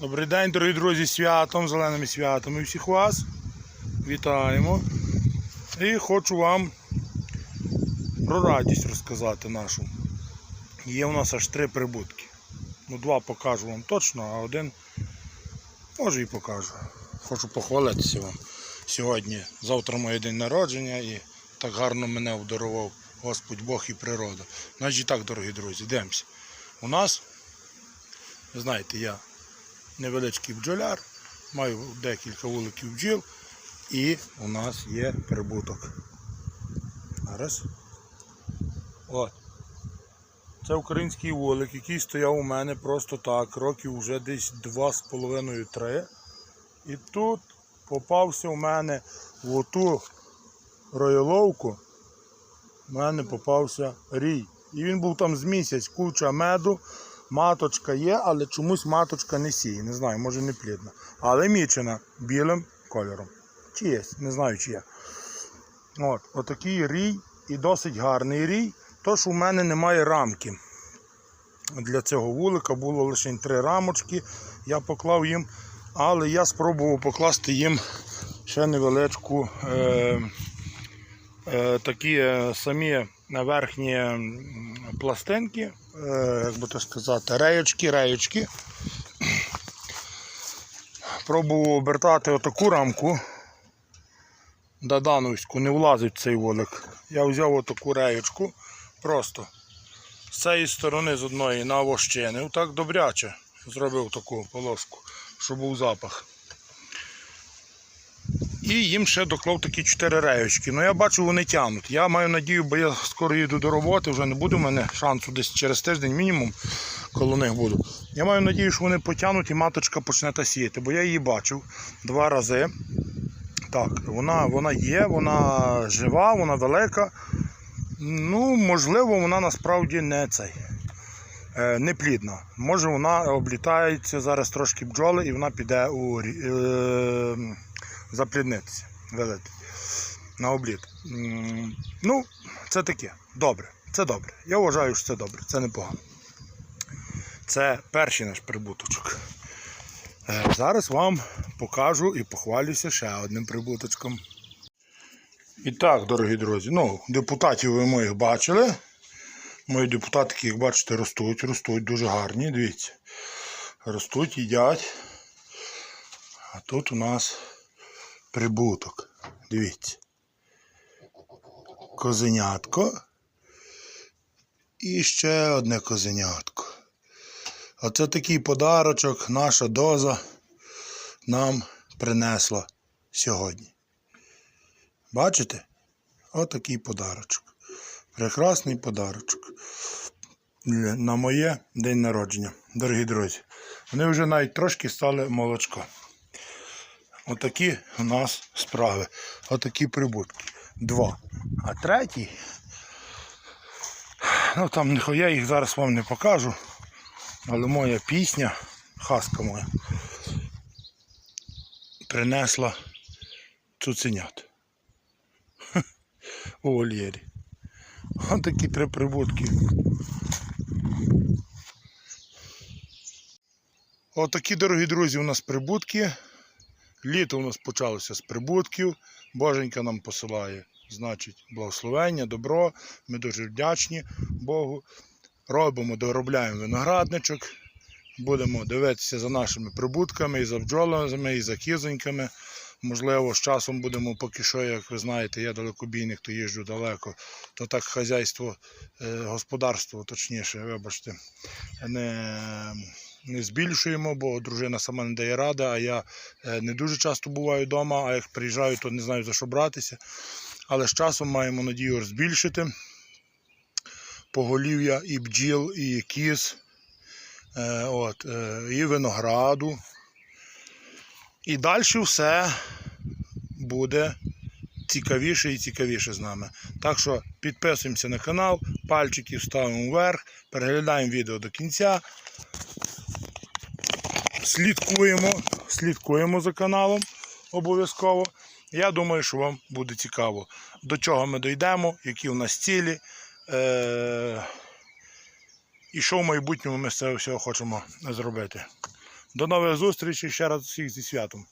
Добрий день, дорогі друзі, святом, зеленими святами всіх вас. Вітаємо. І хочу вам про радість розказати нашу. Є у нас аж три прибутки. Ну, два покажу вам точно, а один може і покажу. Хочу похвалитися вам сьогодні. Завтра моє день народження і так гарно мене обдарував Господь Бог і природа. Значить так, дорогі друзі, дивимося. У нас, ви знаєте, я невеличкий бджоляр, маю декілька вуликів бджіл і у нас є прибуток. Зараз. От. Це український вулик, який стояв у мене просто так, років вже десь 2,5-3. І тут попався у мене в оту рояловку, у мене попався рій. І він був там з місяць, куча меду, маточка є, але чомусь маточка не сіє. Не знаю, може не плідна. Але мічена білим кольором. Чи є, не знаю чи є. От, отакий рій і досить гарний рій. Тож у мене немає рамки. Для цього вулика було лише три рамочки. Я поклав їм, але я спробував покласти їм ще невеличку е, такі е, самі верхні пластинки, е, як би то сказати, реєчки, реєчки. Пробував обертати отаку рамку. Дадановську, не влазить цей вулик. Я взяв отаку реєчку просто з цієї сторони з одної на вощинив, так добряче зробив таку полоску, щоб був запах. І їм ще доклав такі чотири реєчки. Ну я бачу, вони тягнуть. Я маю надію, бо я скоро їду до роботи, вже не буде в мене шансу десь через тиждень мінімум, коло них буду. Я маю надію, що вони потягнуть і маточка почне та сіяти, бо я її бачив два рази. Так, вона, вона є, вона жива, вона велика. Ну, можливо, вона насправді не цей. е, Не плідна. Може вона облітається зараз трошки бджоли і вона піде у е, запліднитися. Велити. На обліт. Ну, це таке. Добре. Це добре. Я вважаю, що це добре, це непогано. Це перший наш прибуточок. Е, Зараз вам покажу і похвалюся ще одним прибуточком. І так, дорогі друзі, ну, депутатів ви моїх бачили. Мої депутатки, як бачите, ростуть, ростуть дуже гарні, дивіться. Ростуть, їдять. А тут у нас прибуток. Дивіться. Козенятко. І ще одне козенятко. Оце такий подарочок наша доза нам принесла сьогодні. Бачите? Отакий подарочок. Прекрасний подарочок. На моє день народження, дорогі друзі. Вони вже навіть трошки стали молочко. Отакі у нас справи. Отакі прибутки. Два. А третій. Ну там нехай я їх зараз вам не покажу. Але моя пісня, хаска моя, принесла цуценят у вольєрі. Ось такі три прибутки. Отакі, дорогі друзі, у нас прибутки. Літо у нас почалося з прибутків. Боженька нам посилає, значить, благословення, добро. Ми дуже вдячні Богу. Робимо, доробляємо виноградничок. Будемо дивитися за нашими прибутками, і за бджолами, і за кізоньками. Можливо, з часом будемо поки що, як ви знаєте, я далекобійник, то їжджу далеко, то так хазяйство, е, господарство, точніше, вибачте, не, не збільшуємо, бо дружина сама не дає рада, а я е, не дуже часто буваю вдома, а як приїжджаю, то не знаю за що братися. Але з часом маємо надію збільшити поголів'я і бджіл, і кіз, е, от, е, і винограду. І далі все буде цікавіше і цікавіше з нами. Так що підписуємося на канал, пальчики ставимо вверх, переглядаємо відео до кінця. Слідкуємо, слідкуємо за каналом обов'язково. Я думаю, що вам буде цікаво, до чого ми дійдемо, які у нас цілі. Е- і що в майбутньому ми з цього всього хочемо зробити. До нових зустрічей ще раз всіх зі святом.